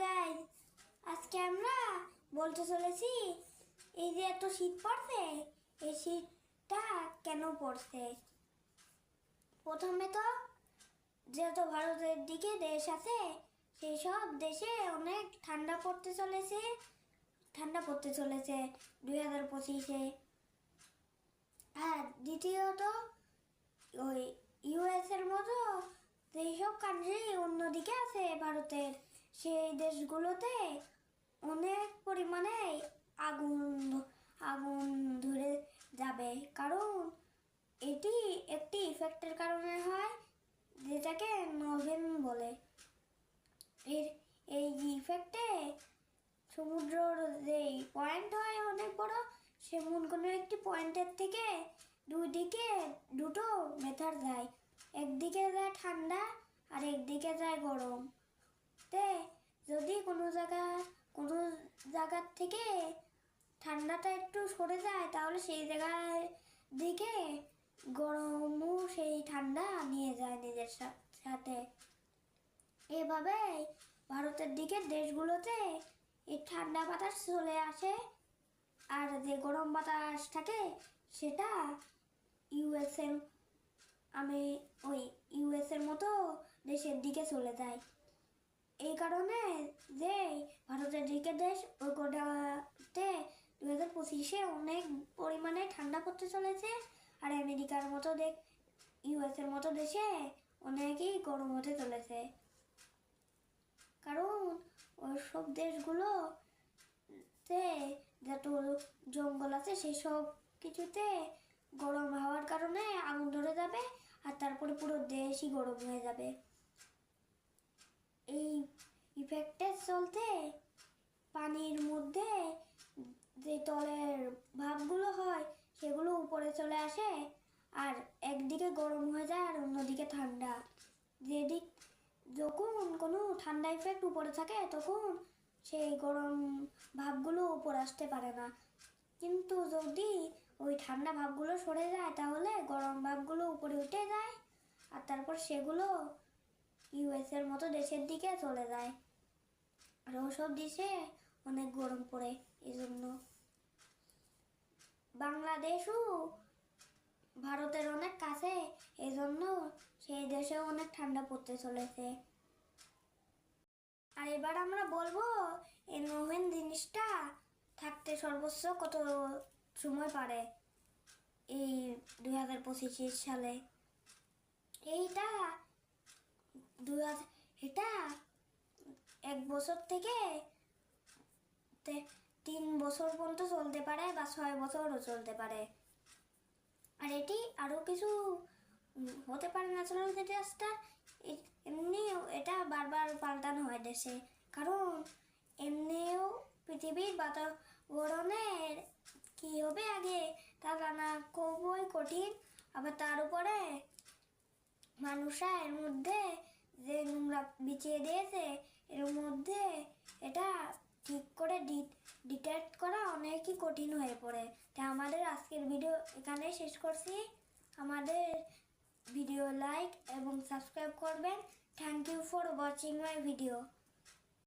Guys আজকে আমরা বলতে চলেছি, এই যে এত শীত পড়ছে, এই শীতটা কেন পড়ছে? প্রথমে তো যেহেতু ভারতের দিকে দেশ আছে, সেই সব দেশে অনেক ঠান্ডা পড়তে চলেছে, ঠান্ডা পড়তে চলেছে দুই হাজার পঁচিশে। আর দ্বিতীয়ত, ওই ইউএস এর মতো যেসব কান্ট্রি অন্যদিকে আছে ভারতের সেই দেশগুলোতে অনেক পরিমাণে আগুন আগুন ধরে যাবে। কারণ এটি একটি ইফেক্টের কারণে হয়, যেটাকে নভেন বলে। এর, এই ইফেক্টে সমুদ্রর যে পয়েন্ট হয় অনেক বড়, সেমন কোনো একটি পয়েন্টের থেকে দুই দিকে দুটো মেথার যায়। একদিকে যায় ঠান্ডা আর একদিকে যায় গরম। তে যদি কোনো জায়গা, কোনো জায়গার থেকে ঠান্ডাটা একটু সরে যায়, তাহলে সেই জায়গায় দিকে গরমও সেই ঠান্ডা নিয়ে যায় নিজের সাথে। এভাবে ভারতের দিকের দেশগুলোতে এই ঠান্ডা বাতাস চলে আসে, আর যে গরম বাতাস থাকে সেটা ইউএসএর আমি ওই ইউএসের মতো দেশের দিকে চলে যায়। এই কারণে যে ভারতের দিকের দেশ, ওই কোটাতে দু হাজার পঁচিশে অনেক পরিমাণে ঠান্ডা পড়তে চলেছে। আর আমেরিকার মতো দেশ, ইউএসের মতো দেশে অনেকই গরম হতে চলেছে। কারণ ওই সব দেশগুলো তে যত জঙ্গল আছে সেই সব কিছুতে গরম হওয়ার কারণে আগুন ধরে যাবে, আর তারপরে পুরো দেশই গরম হয়ে যাবে এই ইফেক্টের চলতে, পানির মধ্যে যে তলের ভাবগুলো হয়, সেগুলো উপরে চলে আসে আর একদিকে গরম হয়ে যায় আর অন্যদিকে ঠান্ডা। যেদিক যখন কোনো ঠান্ডা ইফেক্ট উপরে থাকে, তখন সেই গরম ভাবগুলো উপরে আসতে পারে না। কিন্তু যদি ওই ঠান্ডা ভাবগুলো সরে যায়, তাহলে গরম ভাবগুলো উপরে উঠে যায় আর তারপর সেগুলো ইউএস এর মতো দেশের দিকে চলে যায়। আর ওসব দেশে অনেক গরম পড়ে এই জন্য বাংলাদেশও ভারতের অনেক কাছে এই জন্য সেই দেশেও অনেক ঠান্ডা পড়তে চলেছে। আর এবার আমরা বলব, এই নোভেন জিনিসটা থাকতে সর্বোচ্চ কত সময় পারে? এই দুই হাজার পঁচিশ সালে। এইটা দুই হাজার এটা এক বছর থেকে তিন বছর পর্যন্ত চলতে পারে বা ছয় বছরও চলতে পারে। আর এটি আরও কিছু হতে পারে ন্যাচারাল ডিজাস্টার এমনি এটা বারবার পাল্টানো হয় দেশে কারণ এমনিও পৃথিবীর বাতাবরণের কি হবে আগে তা জানা খুবই কঠিন, আবার তার উপরে মানুষের মধ্যে যে নোংরা বিছিয়ে দিয়েছে, এর মধ্যে এটা ঠিক করে ডিটেক্ট করা অনেকই কঠিন হয়ে পড়ে। তাই আমাদের আজকের ভিডিও এখানে শেষ করছি। আমাদের ভিডিও লাইক এবং সাবস্ক্রাইব করবেন। Thank you for watching my video